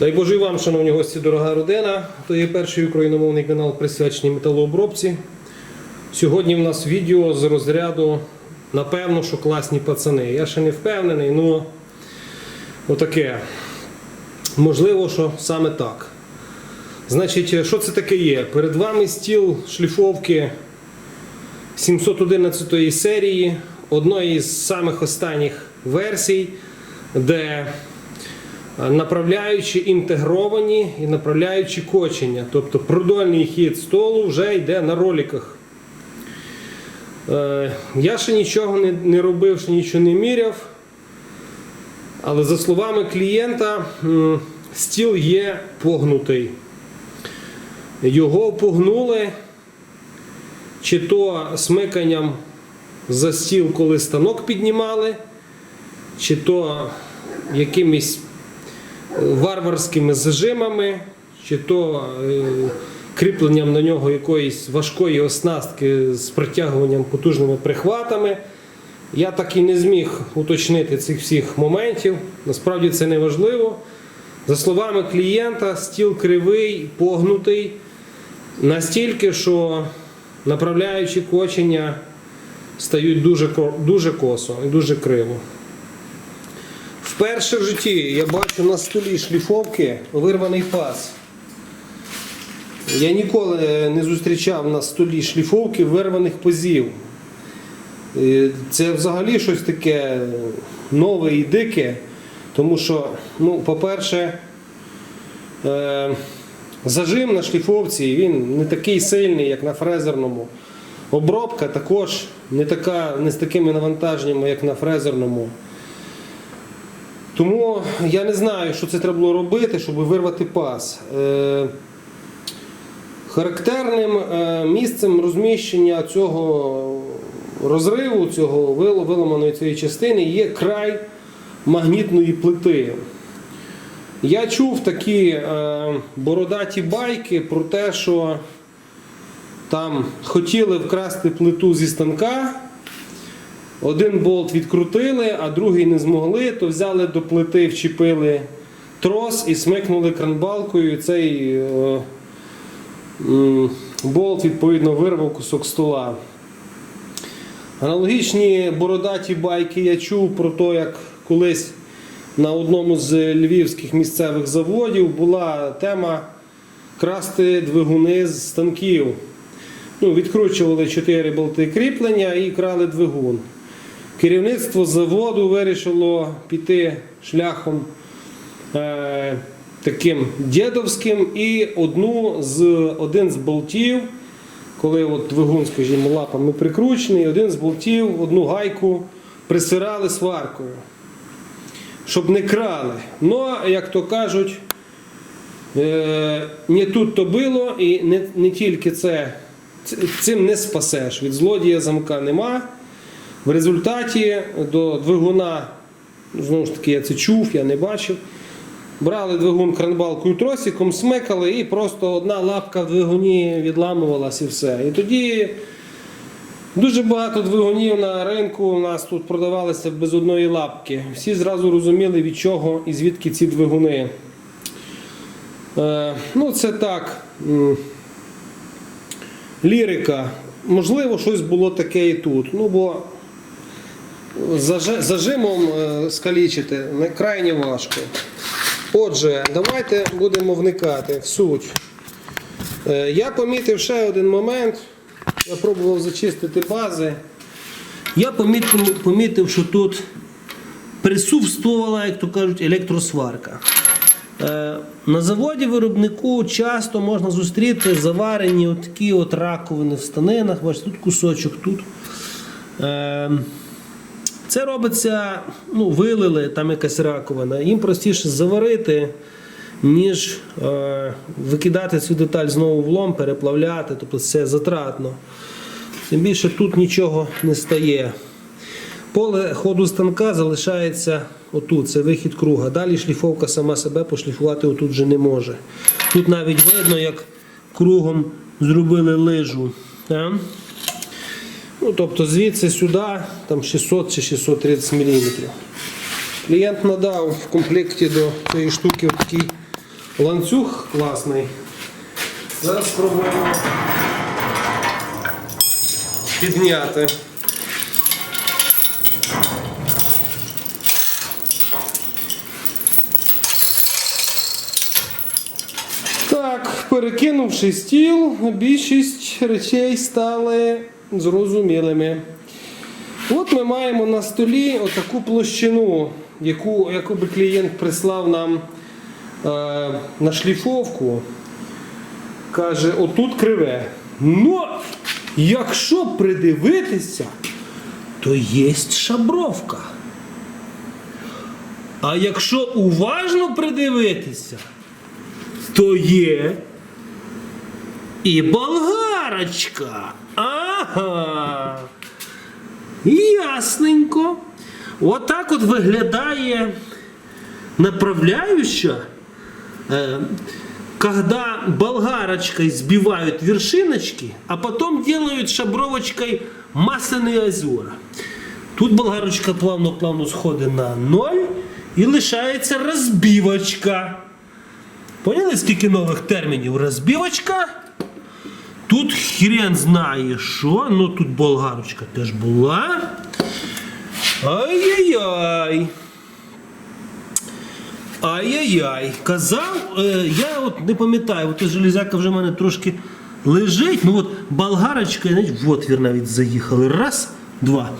Дай Боже вам, шановні гості, дорога родина. То є перший україномовний канал присвячений металообробці. Сьогодні в нас відео з розряду, напевно, що класні пацани. Я ще не впевнений, але отаке. Можливо, що саме так. Значить, що це таке є? Перед вами стіл шліфовки 711 серії, одної з самих останніх версій, де направляючи інтегровані і направляючи кочення. Тобто продольний хід столу вже йде на роликах. Е, Я ще нічого не робив, ще нічого не міряв. Але за словами клієнта, стіл є погнутий. Його погнули чи то смиканням за стіл, коли станок піднімали, чи то якимись варварськими зажимами, чи то е, кріпленням на нього якоїсь важкої оснастки з притягуванням потужними прихватами. Я так і не зміг уточнити цих всіх моментів. Насправді це не важливо. За словами клієнта, стіл кривий, погнутий настільки, що направляючи кочення стають дуже, дуже косо і дуже криво. Вперше в житті я бачу на столі шліфовки вирваний паз. Я ніколи не зустрічав на столі шліфовки вирваних пазів. Це взагалі щось таке нове і дике, тому що, ну, по-перше, е, зажим на шліфовці він не такий сильний, як на фрезерному. Обробка також не, така, не з такими навантаженнями, як на фрезерному. Тому я не знаю, що це треба було робити, щоб вирвати паз. Е, Характерним е, місцем розміщення цього розриву, цього вил- виламаної цієї частини є край магнітної плити. Я чув такі е, бородаті байки про те, що там хотіли вкрасти плиту зі станка. Один болт відкрутили, а другий не змогли, то взяли до плити, вчепили трос і смикнули кранбалкою. Цей е, болт відповідно вирвав кусок стола. Аналогічні бородаті байки я чув про те, як колись на одному з львівських місцевих заводів була тема красти двигуни з станків. Ну, відкручували 4 болти кріплення і крали двигун. Керівництво заводу вирішило піти шляхом е, таким дідовським і одну з, один з болтів, коли от двигун, скажімо, лапами прикручений, один з болтів, одну гайку присирали сваркою, щоб не крали. Ну, як то кажуть, е, не тут то було, і не, не тільки це, цим не спасеш. Від злодія замка нема. В результаті до двигуна, знову ж таки, я це чув, я не бачив. Брали двигун кранбалкою тросиком, смикали і просто одна лапка в двигуні відламувалась і все. І тоді дуже багато двигунів на ринку у нас тут продавалися без одної лапки. Всі зразу розуміли, від чого і звідки ці двигуни. Е, ну, це так. Лірика. Можливо, щось було таке і тут. Ну, бо зажимом е, скалічити не крайне важко. Отже, давайте будемо вникати в суть. Е, Я помітив ще один момент. Я пробував зачистити бази. Я помітив, помітив що тут присутствувала, як то кажуть, електросварка. Е, На заводі виробнику часто можна зустріти заварені от такі от раковини в станинах. Бачите, тут кусочок, тут. Це робиться, ну, вилили, там якась раковина. Їм простіше заварити, ніж е, викидати цю деталь знову в лом, переплавляти, тобто це затратно. Тим більше тут нічого не стає. Поле ходу станка залишається отут, це вихід круга. Далі шліфовка сама себе пошліфувати отут вже не може. Тут навіть видно, як кругом зробили лижу. Так? Ну, тобто звідси сюди там 600 чи 630 мм. Клієнт надав в комплекті до цієї штуки такий Ланцюг класний. Зараз спробуємо підняти. Так, перекинувши стіл, більшість речей стали зрозумілими. От ми маємо на столі отаку площину, яку, яку би клієнт прислав нам е, на шліфовку. Каже, отут криве. Ну, якщо придивитися, то є шабровка. А якщо уважно придивитися, то є і болгарочка. Ага. Ясненько. Отак от виглядає направляющая, э, когда болгарочкой сбивают вершиночки, а потом делают шабровочкой масляные озера. Тут болгарочка плавно-плавно сходить на ноль і лишається розбівочка. Поняли, скільки нових термінів? Розбівочка. Тут хрен знає що, ну тут болгарочка теж була. Ай-яй-яй. Ай-яй-яй. Казав, е, я от не пам'ятаю, от железяка вже в мене трошки лежить. Ну от болгарочка, навіть в отвір навіть заїхали. Раз, два.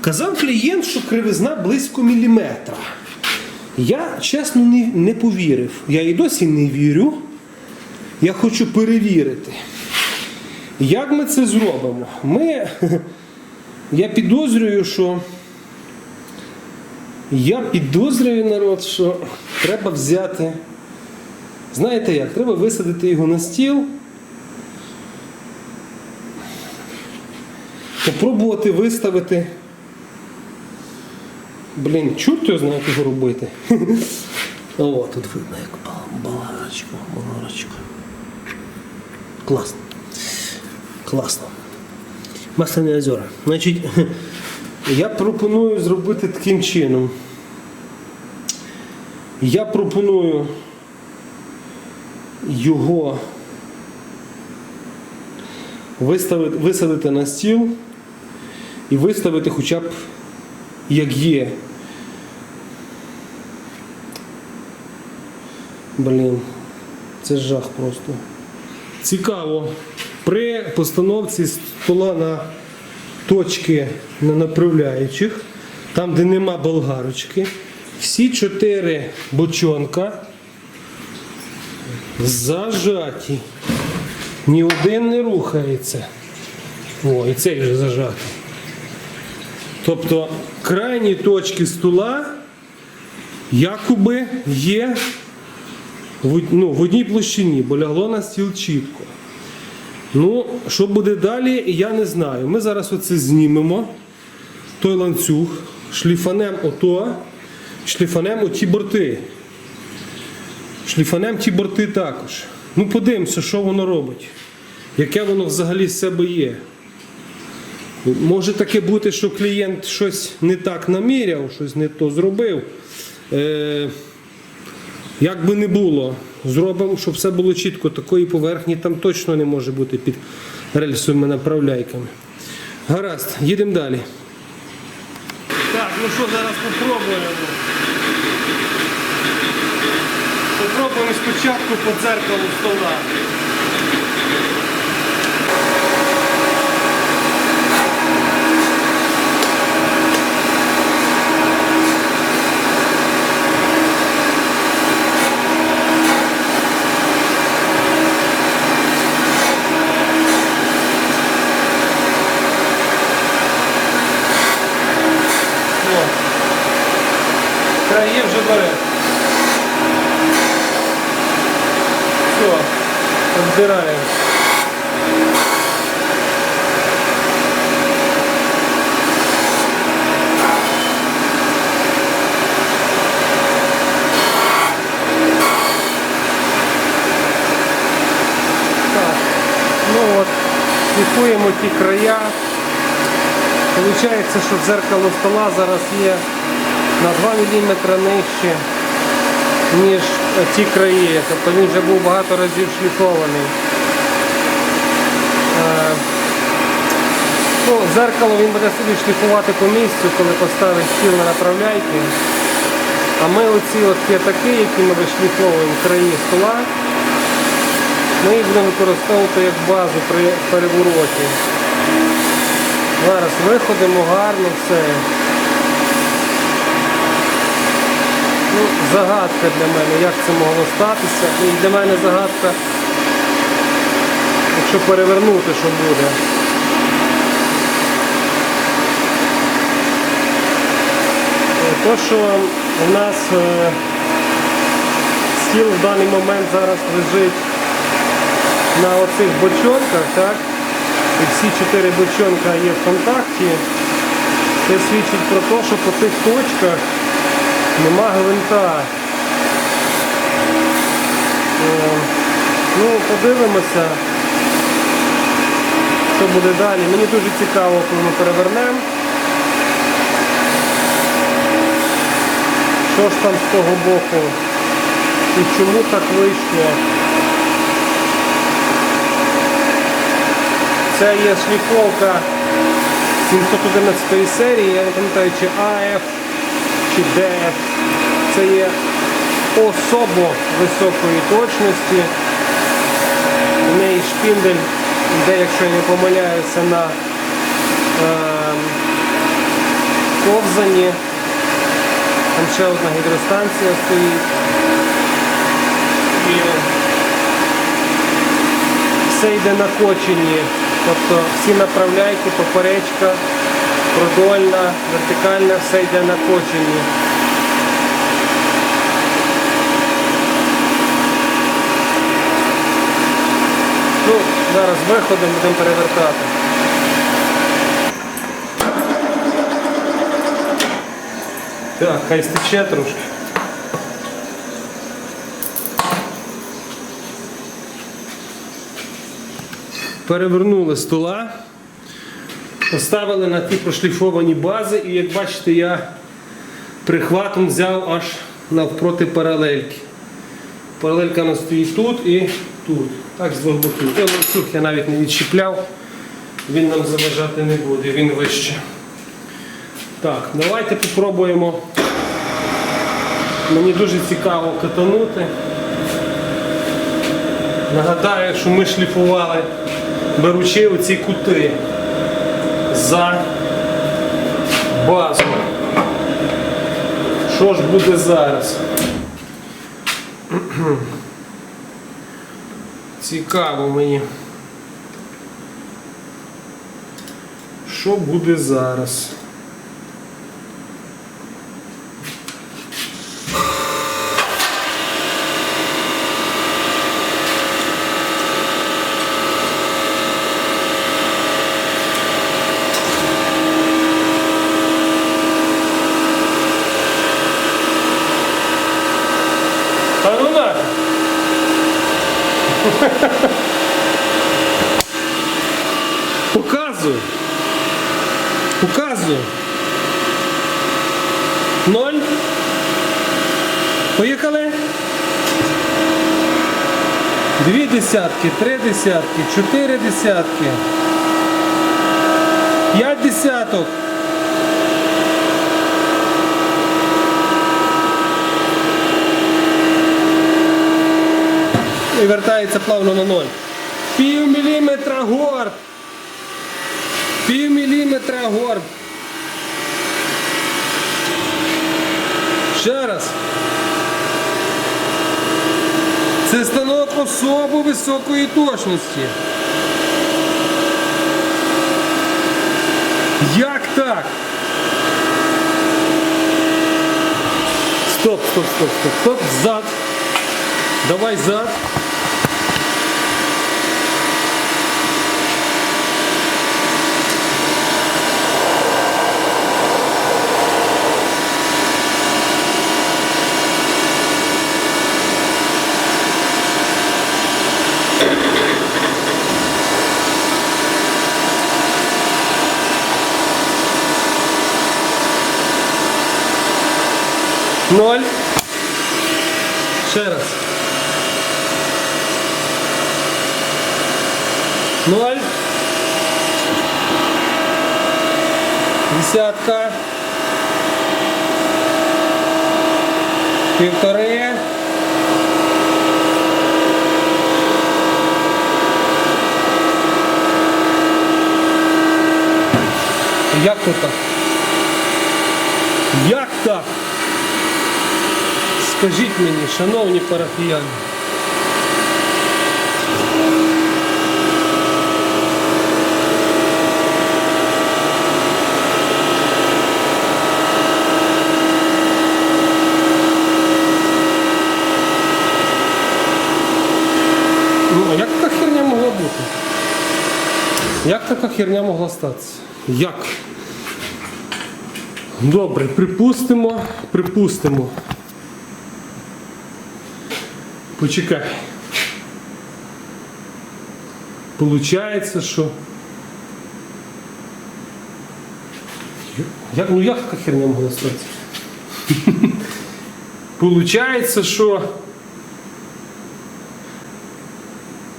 Казав клієнт, що кривизна близько міліметра. Я чесно не, не повірив. Я і досі не вірю. Я хочу перевірити. Як ми це зробимо? Ми, я підозрюю, що я підозрюю народ, що треба взяти. Знаєте як? Треба висадити його на стіл. Попробувати виставити. Блін, чорт його знає, як його робити. О, тут видно, як бал- баларочка, баларочка. Класно. Класно. Масляні озера. Значить, я пропоную зробити таким чином. Я пропоную його виставити, висадити на стіл і виставити хоча б як є. Блін, це жах просто. Цікаво. При постановці стола на точки на направляючих, там, де нема болгарочки, всі чотири бочонка зажаті. Ні один не рухається. О, і цей вже зажатий. Тобто крайні точки стола якоби є в, ну, в одній площині, бо лягло на стіл чітко. Ну, що буде далі, я не знаю. Ми зараз оце знімемо, той ланцюг, шліфанем ото, шліфанем оті борти. Шліфанем ті борти також. Ну, подивимося, що воно робить. Яке воно взагалі з себе є. Може таке бути, що клієнт щось не так наміряв, щось не то зробив. Е, як би не було, зробимо, щоб все було чітко. Такої поверхні там точно не може бути під рельсовими направляйками. Гаразд, їдемо далі. Так, ну що зараз попробуємо? Попробуємо спочатку по дзеркалу стола. О, краї вже бере. Все, збираємо. Так, ну от, шліфуємо ті края. Получається, що дзеркало стола зараз є на 2 мм нижче, ніж ці краї. Тобто він вже був багато разів шліфований. Е, Ну, зеркало він буде собі шліфувати по місцю, коли поставить стіл на направляйки. А ми оці от п'ятаки, які ми вишліфовуємо краї стола, ми їх будемо використовувати як базу при перевороті. Зараз виходимо гарно все. Ну, загадка для мене, як це могло статися. І для мене загадка, якщо перевернути, що буде. Е, То, що у нас е, стіл в даний момент зараз лежить на оцих бочонках, так? І всі чотири бочонка є в контакті. Це свідчить про те, що по тих точках нема гвинта. Е, Ну, подивимося, що буде далі. Мені дуже цікаво, коли ми перевернемо. Що ж там з того боку і чому так вийшло? Це є шліфовка 711 серії, я не пам'ятаю, чи АФ, чи ДФ. Це є особо високої точності. У неї шпіндель йде, якщо я не помиляюся, на е, ковзані. Там ще одна гідростанція стоїть. І все йде на кочені. Тобто всі направляйки, поперечка, продольна, вертикальна, все йде на кочені. Ну, зараз виходимо, будемо перевертати. Так, хай стече трошки. Перевернули стола, поставили на ті прошліфовані бази, і як бачите, я прихватом взяв аж навпроти паралельки. Паралелька у стоїть тут і тут. Так, з двох боків. Той ланцюг я навіть не відчіпляв, він нам заважати не буде, він вище. Так, давайте спробуємо. Мені дуже цікаво катанути. Нагадаю, що ми шліфували, беручи оці кути за базу. Що ж буде зараз? Цікаво мені. Що буде зараз? Та ну на! Показую. Показую. Ноль. Поїхали. Дві десятки, три десятки, чотири десятки. П'ять десяток. І вертається плавно на ноль. Пів міліметра горб. Пів міліметра горб. Ще раз. Це станок особо високої точності. Як так? Стоп, стоп, стоп, стоп, стоп, зад. Давай зад. Ноль. Ще раз. Ноль. Десятка. Півтори. Як то так? Як так? Скажіть мені, шановні парафіяни. Ну, як така херня могла бути? Як така херня могла статися? Як? Добре, припустимо, припустимо. Почекай. Получається, що. Як, ну як така херня могла статися? Получається, що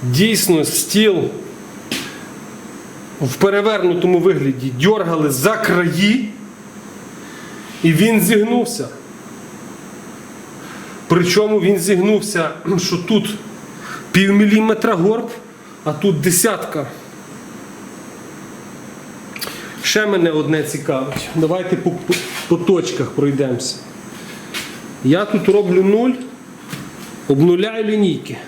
дійсно стіл в перевернутому вигляді дьоргали за краї, і він зігнувся. Причому він зігнувся, що тут пів міліметра горб, а тут десятка. Ще мене одне цікавить. Давайте по, по, по точках пройдемося. Я тут роблю нуль, обнуляю лінійки.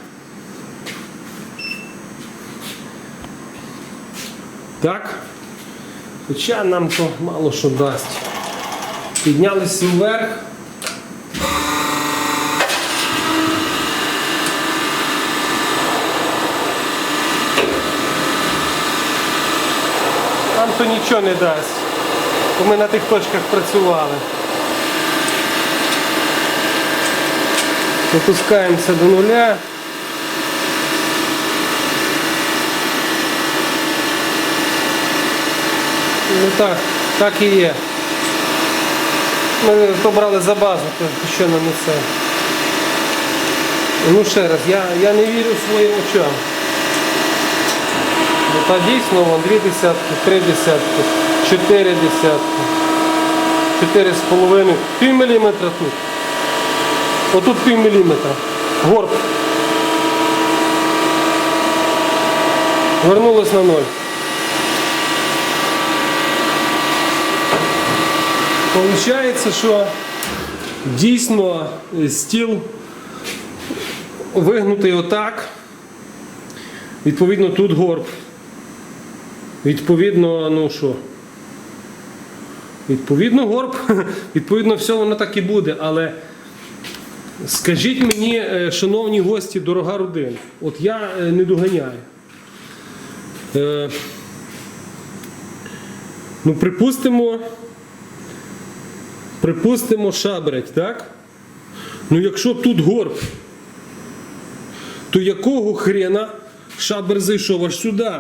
Так? Хоча нам то мало що дасть. Піднялися вверх. Нам то нічого не дасть. Бо ми на тих точках працювали. Опускаємося до нуля. Ну так, так і є. Ми то брали за базу, то що нам не це. Ну ще раз, я, я не вірю своїм очам. Ну, та дійсно вон дві десятки, три десятки, чотири десятки, чотири з половиною, пів міліметра тут. Отут пів міліметра. Горб. Вернулось на ноль. Получається, що дійсно е, стіл вигнутий отак. Відповідно, тут горб. Відповідно, ну що? Відповідно, горб, відповідно, все воно так і буде. Але скажіть мені, е, шановні гості, дорога родина, от я е, не доганяю. Е, Ну, припустимо, припустимо, шабрять, так? Ну, якщо тут горб, то якого хрена шабр зайшов аж сюди?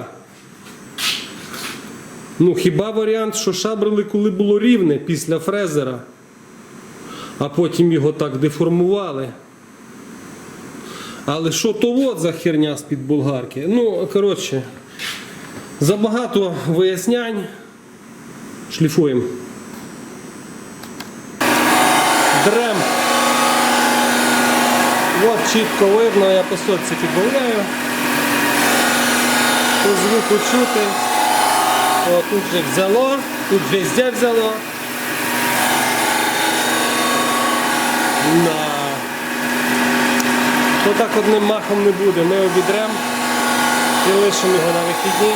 Ну, хіба варіант, що шабрили, коли було рівне після фрезера, а потім його так деформували. Але що то от за херня з-під болгарки? Ну, коротше, забагато вияснянь. Шліфуємо. Дрем. От чітко видно, я по сотці підбавляю. По звуку чути. О, тут же взяло, тут везде взяло. На. То так одним махом не буде. Ми обідрем і лишимо його на вихідні.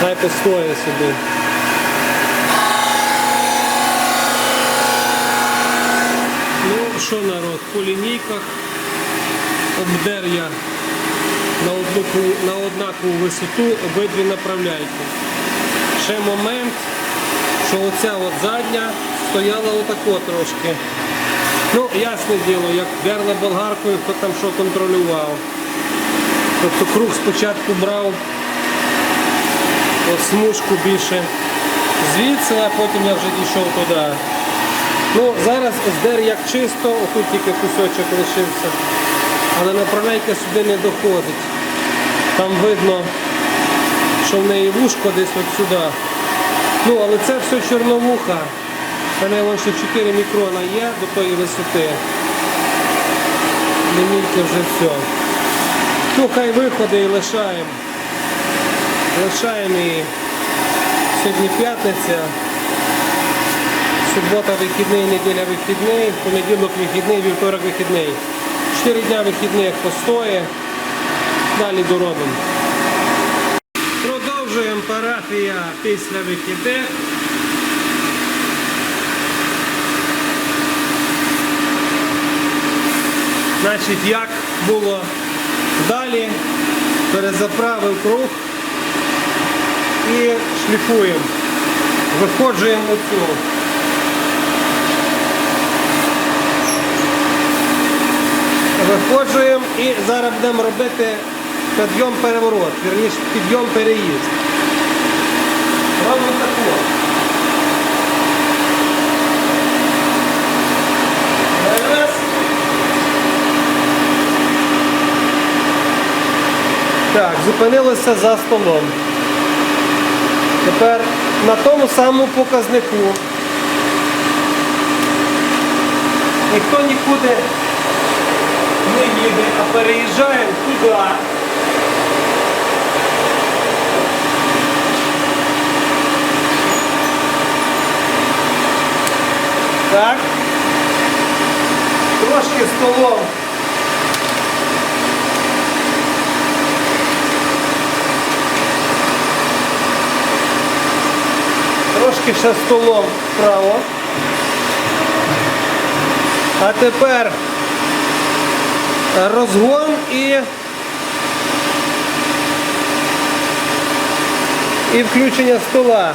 Хай постоє собі. Ну що народ, по лінійках обдер я на, одну, на однакову висоту обидві направляйки. Ще момент, що оця от задня стояла отако трошки. Ну, ясне діло, як дерла болгаркою, хто там що контролював. Тобто круг спочатку брав от смужку більше звідси, а потім я вже дійшов туди. Ну, зараз здер як чисто, отут тільки кусочок лишився. Але направляйка сюди не доходить. Там видно, що в неї вушко десь от сюди. Ну, але це все чорновуха. У мене ще 4 мікрона є до тої висоти. Лінійки вже все. Ну, хай виходи і лишаємо. Лишаємо її. Сьогодні п'ятниця. Субота вихідний, неділя вихідний, понеділок вихідний, вівторок вихідний. Чотири дня вихідних постоє. Далі доробимо. Продовжуємо парафія після вихідних. Значить, як було далі, перезаправив круг і шліфуємо. Виходжуємо оцю. Виходжуємо і зараз будемо робити підйом переворот, вірніше підйом переїзд. Робимо таку. Раз. Так, зупинилися за столом. Тепер на тому самому показнику. Ніхто нікуди їде, а переїжджаємо туди. Так. Трошки столом. Трошки ще столом вправо. А тепер розгон і, і включення стола.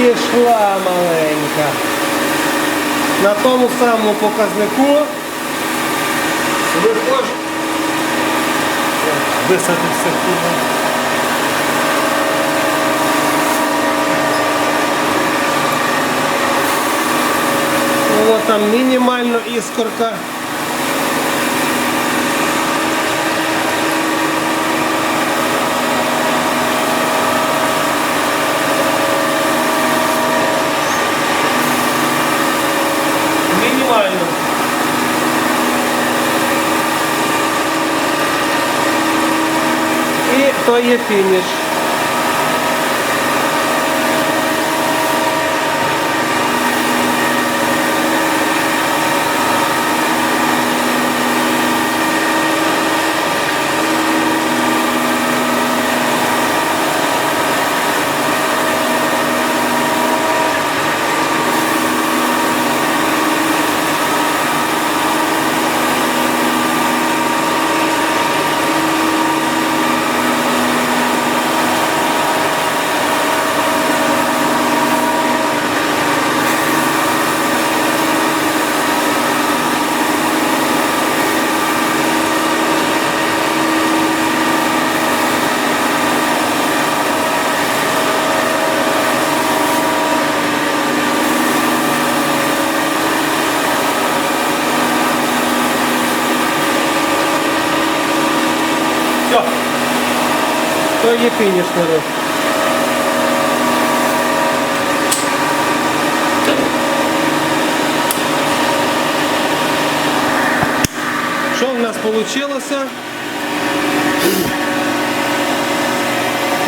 І шла маленька. На тому самому показнику виходжу. Висадився туди. Було там мінімально іскорка. Мінімально. І то є фініш. То є фініш народ. Що в нас вийшло?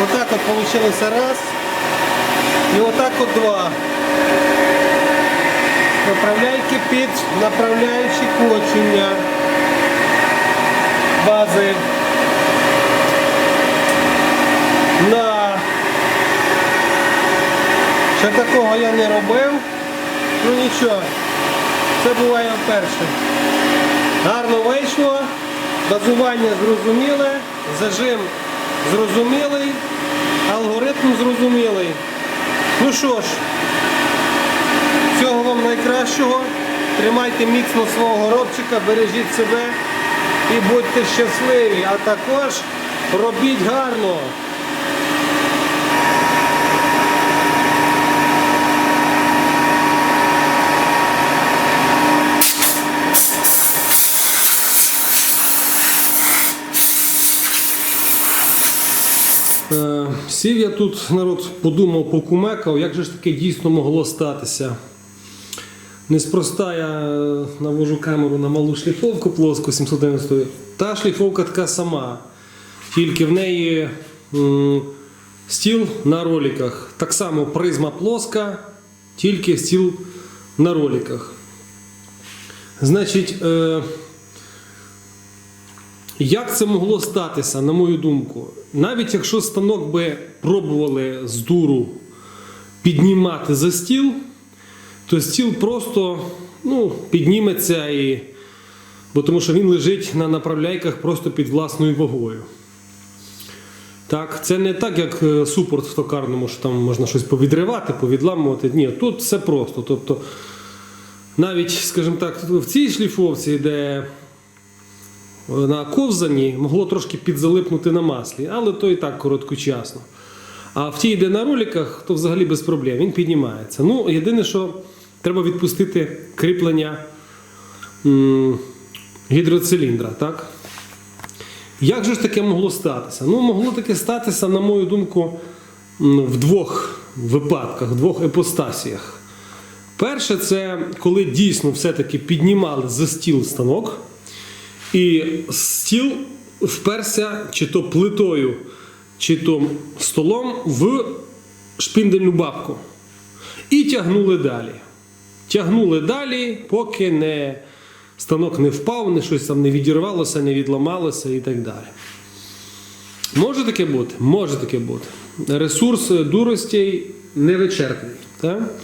Отак от вийшло раз. І отак от два. Направляйки під направляючі кочення бази. На. Ще такого я не робив. Ну нічого. Це буває вперше. Гарно вийшло. Базування зрозуміле, зажим зрозумілий, алгоритм зрозумілий. Ну що ж, всього вам найкращого. Тримайте міцно свого горобчика, бережіть себе і будьте щасливі, а також робіть гарно. Сів я тут, народ, подумав, покумекав, як же ж таке дійсно могло статися. Неспроста я е, навожу камеру на малу шліфовку плоску 790. Та шліфовка така сама. Тільки в неї стіл на роликах. Так само призма плоска, тільки стіл на роликах. Значить, е, як це могло статися, на мою думку? Навіть якщо станок би пробували з дуру піднімати за стіл, то стіл просто ну, підніметься і. Бо тому що він лежить на направляйках просто під власною вагою. Так, це не так, як е, супорт в токарному, що там можна щось повідривати, повідламувати. Ні, тут все просто. Тобто, навіть, скажімо так, в цій шліфовці, де на ковзані могло трошки підзалипнути на маслі, але то і так короткочасно. А в тій, де на роликах, то взагалі без проблем, він піднімається. Ну, єдине, що треба відпустити кріплення гідроциліндра. Так? Як же ж таке могло статися? Ну, могло таке статися, на мою думку, в двох випадках, в двох епостасіях. Перше, це коли дійсно все-таки піднімали за стіл станок, і стіл вперся чи то плитою, чи то столом в шпіндельну бабку. І тягнули далі. Тягнули далі, поки не, станок не впав, не щось там не відірвалося, не відламалося і так далі. Може таке бути? Може таке бути. Ресурс дуростей невичерпний. Так?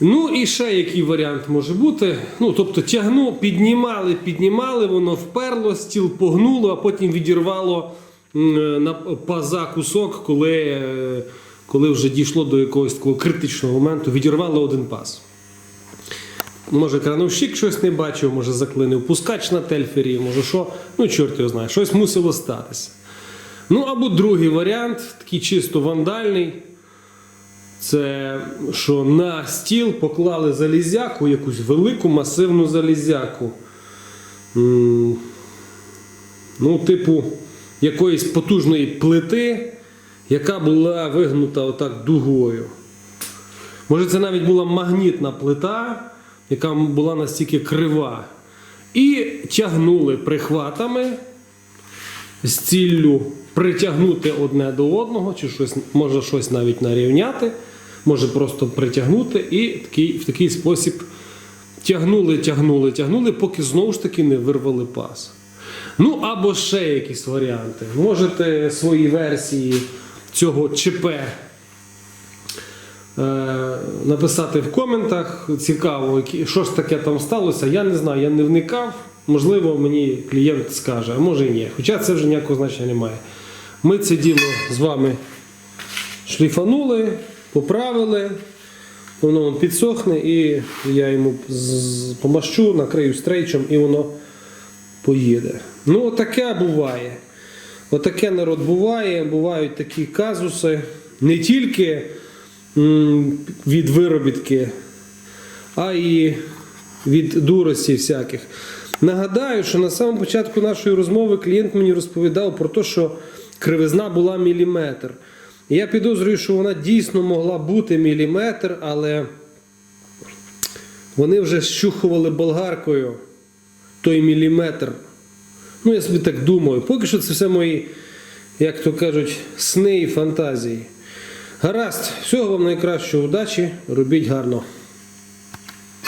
Ну і ще який варіант може бути. Ну, тобто тягну, піднімали, піднімали, воно вперло, стіл погнуло, а потім відірвало на паза кусок, коли, е, коли вже дійшло до якогось такого критичного моменту, відірвало один паз. Може, крановщик щось не бачив, може заклинив пускач на тельфері, може що. Ну, чорт його знає, щось мусило статися. Ну, або другий варіант, такий чисто вандальний. Це що на стіл поклали залізяку, якусь велику масивну залізяку. Ну, типу якоїсь потужної плити, яка була вигнута отак дугою. Може, це навіть була магнітна плита, яка була настільки крива. І тягнули прихватами з ціллю притягнути одне до одного, чи щось, може щось навіть нарівняти, може просто притягнути і такий, в такий спосіб тягнули, тягнули, тягнули, поки знову ж таки не вирвали пас. Ну або ще якісь варіанти. Можете свої версії цього ЧП е, написати в коментах. Цікаво, що ж таке там сталося. Я не знаю, я не вникав. Можливо, мені клієнт скаже, а може і ні. Хоча це вже ніякого значення немає. Ми це діло з вами шліфанули, поправили, воно підсохне, і я йому помащу, накрию стрейчем, і воно поїде. Ну, таке буває. Отаке народ буває, бувають такі казуси. Не тільки від виробітки, а і від дурості всяких. Нагадаю, що на самому початку нашої розмови клієнт мені розповідав про те, що кривизна була міліметр. Я підозрюю, що вона дійсно могла бути міліметр, але вони вже щухували болгаркою той міліметр. Ну, я собі так думаю. Поки що це все мої, як то кажуть, сни і фантазії. Гаразд, всього вам найкращого удачі, робіть гарно.